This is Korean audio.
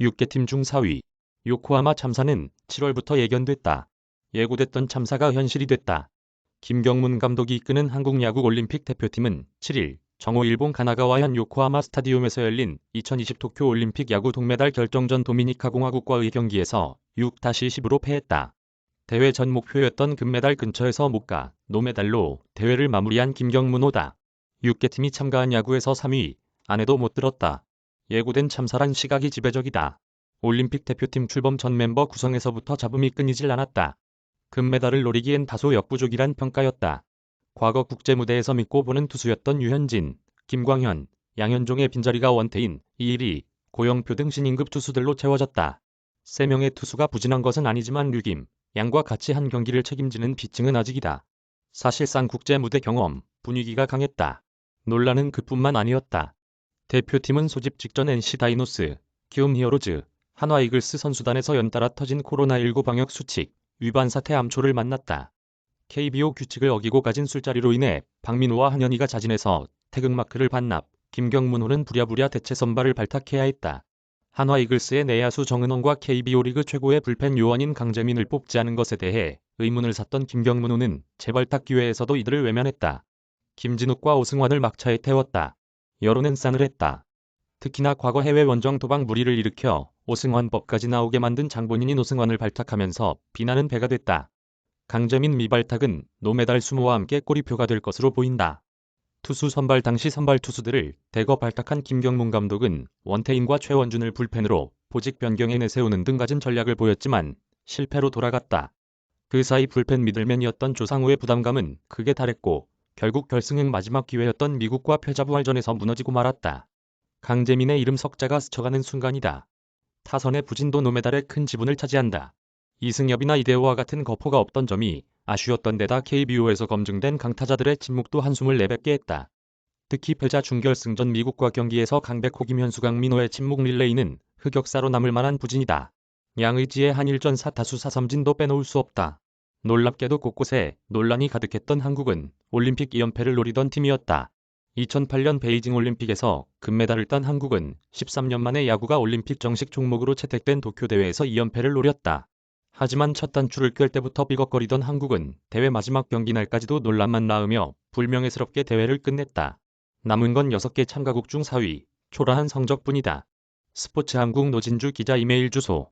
6개 팀 중 4위. 요코하마 참사는 7월부터 예견됐다. 예고됐던 참사가 현실이 됐다. 김경문 감독이 이끄는 한국 야구 올림픽 대표팀은 7일 정오 일본 가나가와현 요코하마 스타디움에서 열린 2020 도쿄 올림픽 야구 동메달 결정전 도미니카 공화국과의 경기에서 6-10으로 패했다. 대회 전 목표였던 금메달 근처에서 못 가 노메달로 대회를 마무리한 김경문 호다. 6개 팀이 참가한 야구에서 3위 안에도 못 들었다. 예고된 참사란 시각이 지배적이다. 올림픽 대표팀 출범 전 멤버 구성에서부터 잡음이 끊이질 않았다. 금메달을 노리기엔 다소 역부족이란 평가였다. 과거 국제무대에서 믿고 보는 투수였던 유현진, 김광현, 양현종의 빈자리가 원태인, 이일이, 고영표 등 신인급 투수들로 채워졌다. 세 명의 투수가 부진한 것은 아니지만 류김, 양과 같이 한 경기를 책임지는 비칭은 아직이다. 사실상 국제무대 경험, 분위기가 강했다. 논란은 그뿐만 아니었다. 대표팀은 소집 직전 NC 다이노스, 키움 히어로즈, 한화 이글스 선수단에서 연달아 터진 코로나19 방역 수칙, 위반 사태 암초를 만났다. KBO 규칙을 어기고 가진 술자리로 인해 박민호와 한현희가 자진해서 태극마크를 반납, 김경문호는 부랴부랴 대체 선발을 발탁해야 했다. 한화 이글스의 내야수 정은원과 KBO 리그 최고의 불펜 요원인 강재민을 뽑지 않은 것에 대해 의문을 샀던 김경문호는 재발탁 기회에서도 이들을 외면했다. 김진욱과 오승환을 막차에 태웠다. 여론은 싸늘했다. 특히나 과거 해외 원정 도박 무리를 일으켜 오승환법까지 나오게 만든 장본인인 오승환을 발탁하면서 비난은 배가 됐다. 강재민 미발탁은 노메달 수모와 함께 꼬리표가 될 것으로 보인다. 투수 선발 당시 선발 투수들을 대거 발탁한 김경문 감독은 원태인과 최원준을 불펜으로 보직 변경에 내세우는 등 갖은 전략을 보였지만 실패로 돌아갔다. 그 사이 불펜 미들맨이었던 조상우의 부담감은 크게 달했고 결국 결승행 마지막 기회였던 미국과 패자부활전에서 무너지고 말았다. 강재민의 이름 석자가 스쳐가는 순간이다. 타선의 부진도 노메달의 큰 지분을 차지한다. 이승엽이나 이대호와 같은 거포가 없던 점이 아쉬웠던 데다 KBO에서 검증된 강타자들의 침묵도 한숨을 내뱉게 했다. 특히 패자 준결승전 미국과 경기에서 강백호 김현수 강민호의 침묵 릴레이는 흑역사로 남을 만한 부진이다. 양의지의 한일전 사타수 사삼진도 빼놓을 수 없다. 놀랍게도 곳곳에 논란이 가득했던 한국은 올림픽 2연패를 노리던 팀이었다. 2008년 베이징 올림픽에서 금메달을 딴 한국은 13년 만에 야구가 올림픽 정식 종목으로 채택된 도쿄 대회에서 2연패를 노렸다. 하지만 첫 단추를 꿰 때부터 삐걱거리던 한국은 대회 마지막 경기 날까지도 논란만 낳으며 불명예스럽게 대회를 끝냈다. 남은 건 6개 참가국 중 4위, 초라한 성적뿐이다. 스포츠 한국 노진주 기자 이메일 주소